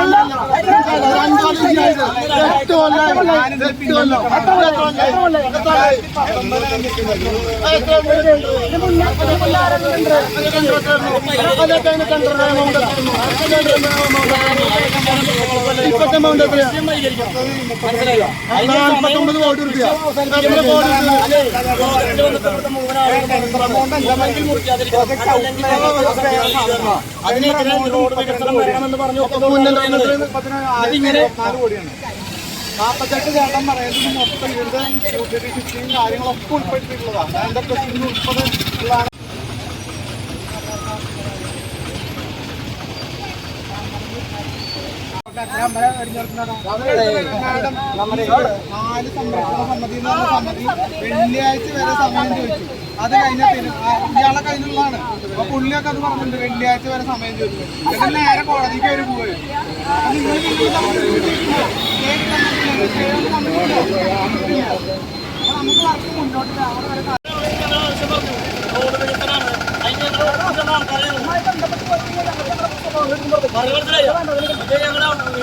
আল্লাহ ഇപ്പത്തെ എമൗണ്ട് എത്രയാ നാൽപ്പത്തൊമ്പത് കോടി റുപ്യ അതിനെതിരെ റോഡ് വികസനം വേണമെന്ന് പറഞ്ഞു അതിങ്ങനെ നാൽപ്പത്തെട്ട് ചേട്ടൻ പറയുന്നത് മൊത്തം ഇവരുടെ യൂട്ടിലിറ്റി ഫിഫ്റ്റിയും കാര്യങ്ങളൊക്കെ ഉൾപ്പെട്ടിട്ടുള്ളതാണ് എന്തൊക്കെ ഉൾപ്പെടെ ഉള്ളതാണ്. നാല് സംരക്ഷണ സമിതി വെള്ളിയാഴ്ച വരെ സമയം ചോദിച്ചു. അത് കഴിഞ്ഞ ഇയാളെ കഴിഞ്ഞുള്ളതാണ് അപ്പൊ പുള്ളിയൊക്കെ അത് പറഞ്ഞിട്ടുണ്ട് വെള്ളിയാഴ്ച വരെ സമയം ചോദിച്ചു. എന്നിട്ട് നേരെ കോടതിക്ക് വരെ പോവുകയും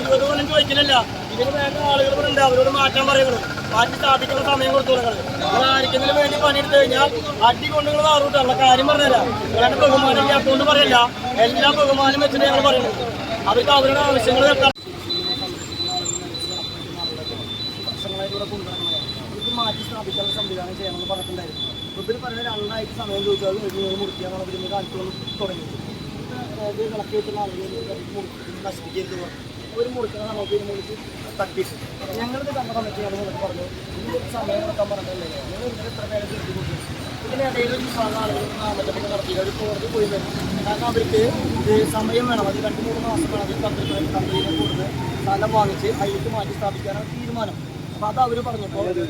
ഇരുപത് കൊല്ലം ചോദിക്കുന്നില്ല ഇതിന് വേണ്ട ഉണ്ട് അവരോട് മാറ്റാൻ പറയുന്നത് മാറ്റി സ്ഥാപിക്കുന്ന സമയം കൊടുത്തു നിങ്ങൾ ആർക്കെങ്കിലും വേണ്ടി പണിയെടുത്ത് കഴിഞ്ഞാൽ അടി കൊണ്ട് കാര്യം പറഞ്ഞുതരാം നിങ്ങളുടെ ബഹുമാനം ഇല്ലാത്തതുകൊണ്ട് പറയല്ല എല്ലാ ബഹുമാനം വെച്ചിട്ട് ഞങ്ങൾ പറയുന്നത് അവർക്ക് അവരുടെ ആവശ്യങ്ങൾ കേൾക്കാൻ ഇത് മാറ്റി സ്ഥാപിക്കാനുള്ള പറഞ്ഞിട്ടുണ്ടായിരുന്നു. ഇവർ പറഞ്ഞ രണ്ടായിട്ട് സമയം ചോദിച്ചാൽ എഴുന്നൂറ് മുറിക്കാന്നാണ് ഇവർ കാണിച്ചു തുടങ്ങി. ഇത് കളക്ട് കിട്ടുന്ന ആളുകൾ നശിപ്പിക്കരുത് മുറിക്കുന്ന സമയത്ത് ഇത് മുറിച്ച് തട്ടിയിട്ട്. ഞങ്ങളിത് കണ്ട ഞങ്ങൾ നിങ്ങൾക്ക് പറഞ്ഞു ഇന്ന് സമയം നടത്താൻ പറഞ്ഞിട്ടില്ലേ? ഇങ്ങനെ എത്ര പേരെ ഇതിനിടയിൽ ഒരു വിഭാഗം ആളുകൾ നാമജപം അവർ പോയി കാരണം അവർക്ക് സമയം വേണം. അത് രണ്ട് മൂന്ന് മാസം വേണം. അത് തന്ത്രി തന്ത്രിനെ കൊടുത്ത് സ്ഥലം വാങ്ങിച്ച് അതിലേക്ക് മാറ്റി സ്ഥാപിക്കാനാണ് തീരുമാനം. അപ്പോൾ അത് അവർ പറഞ്ഞപ്പോ അത്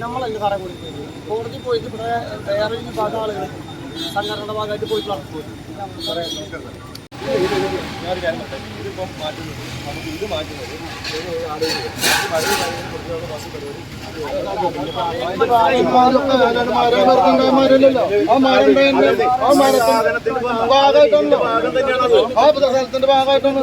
നമ്മളല്ല സാറേ കൂടി പോയത് കോടതി പോയിട്ട് ഇവിടെ വേറൊരു വിഭാഗം ആളുകൾ സംഘടനയുടെ ഭാഗമായിട്ട് പോയിട്ടുള്ള ഞാനൊരു കാര്യം പറയട്ടെ. ഇതിപ്പം മാറ്റുന്നത് നമുക്ക് ഇത് മാറ്റുന്നത് ആ സ്ഥലത്തിന്റെ ഭാഗമായിട്ടാണ്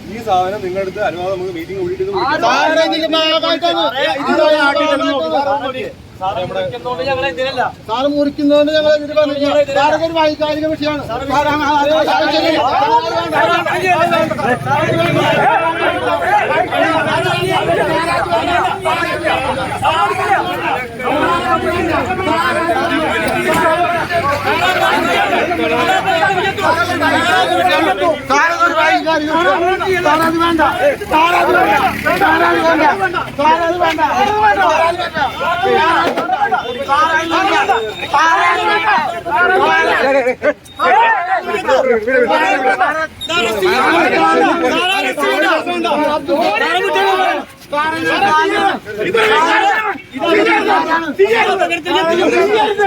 ഈ സാധനം നിങ്ങളുടെ അടുത്ത് അനുവാദം നമുക്ക് മീറ്റിംഗ് കൂടിയിട്ട് സാറ് മുറിക്കുന്നതുകൊണ്ട് ഞങ്ങൾ പറഞ്ഞില്ല സാറൊക്കെ ഒരു വൈകാരിക വിഷയമാണ് സാറ് അങ്ങ് ആരെയും സഹായിച്ചില്ല. സാറൊക്കെ ഒരു വൈകാരിക വിഷയം. സാറത് വേണ്ട സാറത് വേണ്ട സാറത് വേണ്ട സാറത് വേണ്ട സാറത് വേണ്ട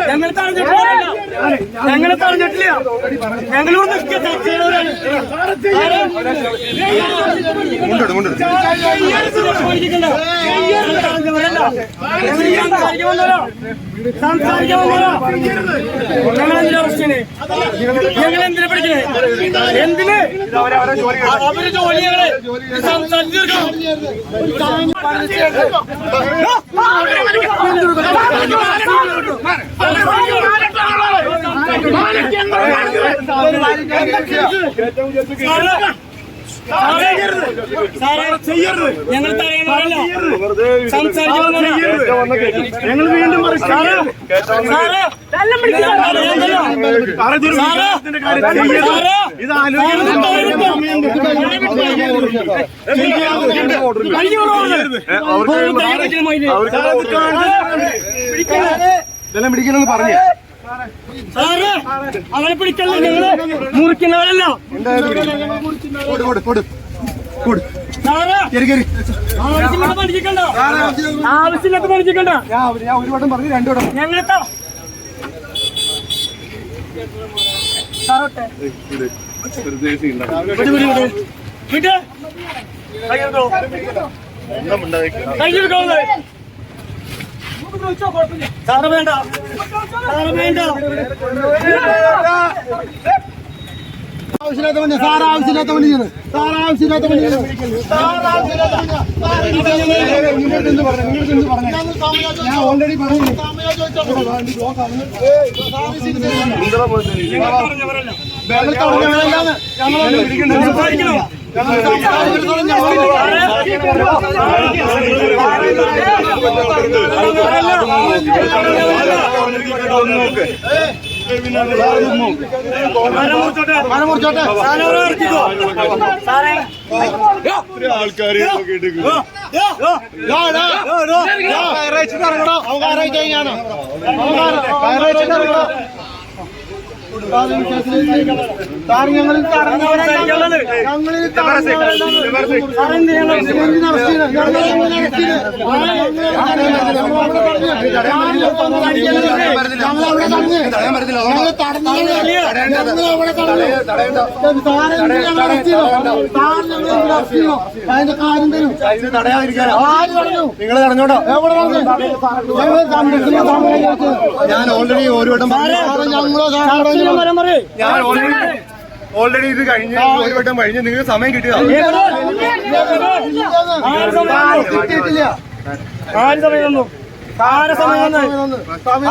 ഞങ്ങൾ തടഞ്ഞിട്ടില്ല ഞങ്ങൾ തടഞ്ഞിട്ടില്ല ഞങ്ങളോട് ഞങ്ങളെന്തിനാ പ്രശ്നം ഞങ്ങൾ എന്തിനാ പഠിക്കണേ? എന്തിന് അവർ ജോലികളെ സംസാരിച്ചു തീർക്കണം ചെയ്യരുത് ഞങ്ങൾ തടയണമല്ല ഞങ്ങൾ വീണ്ടും ഇതെല്ലാം പിടിക്കണമെന്ന് പറഞ്ഞു. സാറ് അവനെ പിടിക്കല്ല ഞങ്ങൾ മുറിക്കുന്നവരല്ല. ആവശ്യമില്ലാത്ത പണിക്കണ്ട. ഞാൻ ഒരു വട്ടം പറഞ്ഞു രണ്ടു വട്ടം ഞങ്ങളെത്താ സാറോട്ടെ സാറ് വേണ്ട സാറ് വേണ്ട ആവശ്യമില്ലാത്ത പണി സാർ ആവശ്യമില്ലാത്ത പണിയാണ് സാർ ആവശ്യമില്ലാത്ത പണിയാണ് സാർ ആവശ്യമില്ലാത്ത പണിയാണ് ഇങ്ങോട്ട് എന്ത് പറഞ്ഞു ഇങ്ങോട്ട് എന്ത് പറഞ്ഞു ഞാൻ ഓൾറെഡി പറഞ്ഞു ഞങ്ങൾ തുടങ്ങിയവരല്ലാന്ന് ആൾക്കാർ ഞായറാഴ്ച ഇറങ്ങണോ അവൻ ഞായറാഴ്ച കഴിഞ്ഞാണോ ഞായറാഴ്ച ഇറങ്ങണോ നിങ്ങൾ തടഞ്ഞോട്ടോ ഞാൻ ഓൾറെഡി ഒരു വട്ടം ഞങ്ങളോ ഞാൻ ഓൾറെഡി ഓൾറെഡി ഇത് കഴിഞ്ഞ് ഒരു വട്ടം കഴിഞ്ഞ് നിങ്ങൾക്ക് സമയം കിട്ടിയതാണ് കിട്ടിയിട്ടില്ല. ആര് സമയം തന്നു. ആരെ സമയം തന്നു.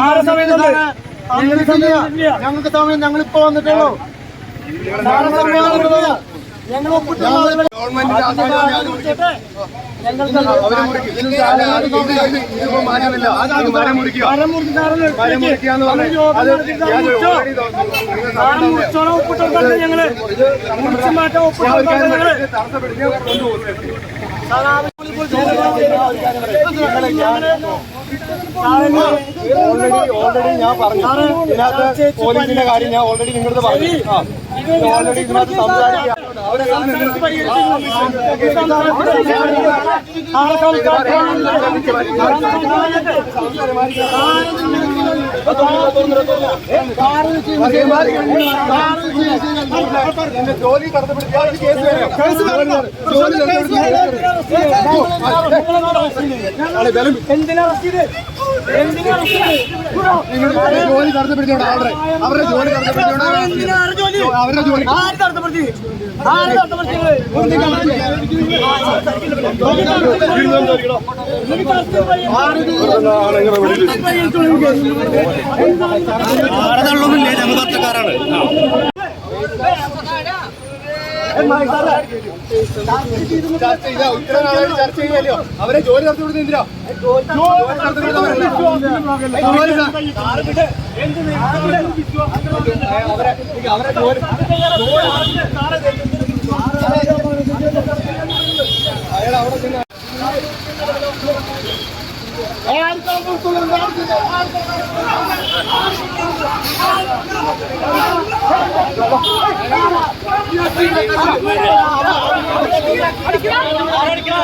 ആരെ സമയം തന്നു. ഞങ്ങൾക്ക് സമയം ഞങ്ങൾ ഇപ്പൊ വന്നിട്ടുള്ളൂ. ഞങ്ങൾ ഞങ്ങൾ മുറിച്ച് മാറ്റാൻ ഞങ്ങൾ ഓൾറെഡി ഓൾറെഡി ഞാൻ പറഞ്ഞു. ഇതിനകത്ത് പോലീസിന്റെ കാര്യം ഞാൻ ഓൾറെഡി നിങ്ങളുടെ പറഞ്ഞു. ഓൾറെഡി ഇതിനകത്ത് എന്റെ ജോലി തടസ്സപ്പെടുത്തി ആ, കേസ് എന്തിനാ നിങ്ങളുടെ ജോലി തടസ്സപ്പെടുത്തിയോണ്ട് അവരുടെ അവരുടെ ജോലി തടസ്സപ്പെടുത്തിയോണ്ട്? അവരുടെ ജോലി ആര് തടസ്സപ്പെടുത്തി? ആര് ചർച്ച ചെയ്താ ഇത്ര നാളായിട്ട് ചർച്ച ചെയ്യല്ലോ അവരെ ജോലി തടസ്സപ്പെടുത്തി എന്തിനാ ജോലി തടസ്സപ്പെടുത്തവരല്ല. ജോലി ത- അവരെ അവരെ ജോലി അയാൾ അവിടെ Harika vursunuz herkese. Harika.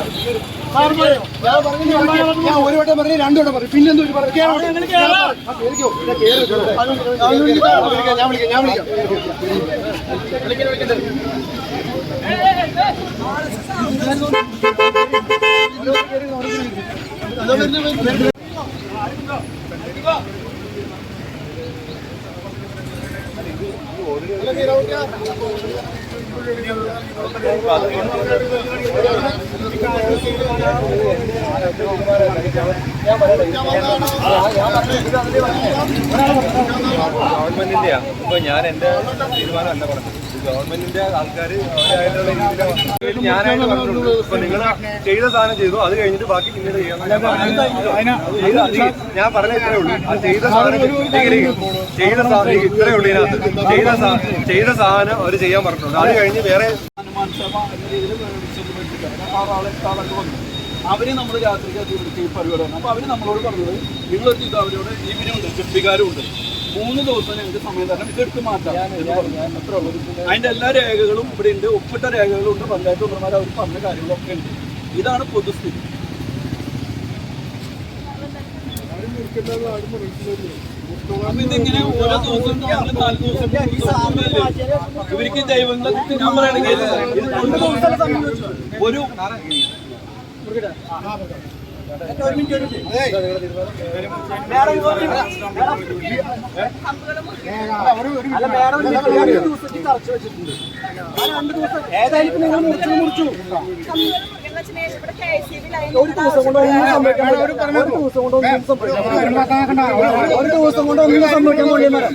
ഒരു വട്ടം പറഞ്ഞു രണ്ടു വട്ടം പറഞ്ഞു പിന്നെ എന്തോ പറഞ്ഞു. ഞാൻ വിളിക്കാം ഞാൻ വിളിക്കാം ഞാൻ ഗവൺമെന്റിന്റെയാ? ഇപ്പൊ ഞാൻ എന്റെ തീരുമാനം എന്താ പറഞ്ഞത്. ഗവൺമെന്റിന്റെ ആൾക്കാർ ഞാനായിട്ട് പറഞ്ഞിട്ടുണ്ട് ഇപ്പൊ നിങ്ങൾ ചെയ്ത സാധനം ചെയ്തു അത് കഴിഞ്ഞിട്ട് ബാക്കി പിന്നീട് ചെയ്യാം. ഞാൻ പറഞ്ഞ ഇത്രേ ഉള്ളൂ. ആ ചെയ്ത സാധനം ചെയ്ത സാധനം ഇത്രേ ഉള്ളൂ ഇതിനകത്ത്. ചെയ്ത ചെയ്ത സാധനം അവർ ചെയ്യാൻ പറഞ്ഞിട്ടുണ്ട്. അത് കഴിഞ്ഞ് വേറെ അവർ നമ്മൾ രാത്രിക്ക് അതിർത്തി പരിപാടി വന്നു അപ്പൊ അവർ നമ്മളോട് പറഞ്ഞത് നിങ്ങളൊരു ഇത് അവരോട് ഈ വിനുണ്ട് ചെപ്പിക്കാരും ഉണ്ട് മൂന്ന് ദിവസം ഞങ്ങൾക്ക് സമയം തരണം. ഇതെടുത്ത് മാറ്റാം. അതിന്റെ എല്ലാ രേഖകളും ഇവിടെ ഉണ്ട്. ഒപ്പിട്ട രേഖകളും ഉണ്ട് പഞ്ചായത്ത് മെമ്പർമാർ അവർ പറഞ്ഞ കാര്യങ്ങളൊക്കെ ഉണ്ട്. ഇതാണ് പൊതുസ്ഥിതി. ഇതിങ്ങനെ ഓരോ ദിവസം നാല് ദിവസം? ഇവർക്ക് ജൈവങ്ങൾ ഞാൻ പറയണെങ്കിൽ ഒരു ഒരു ദിവസം ഏതായാലും ഇപ്പൊ നിങ്ങൾ മുറിച്ചു മുറിച്ചു ഒരു ദിവസം കൊണ്ട് ഒന്നും സംഭവിക്കാൻ പോകില്ല. ഒരു ദിവസം കൊണ്ട് ഒന്നും സംഭവിക്കാൻ മേഡം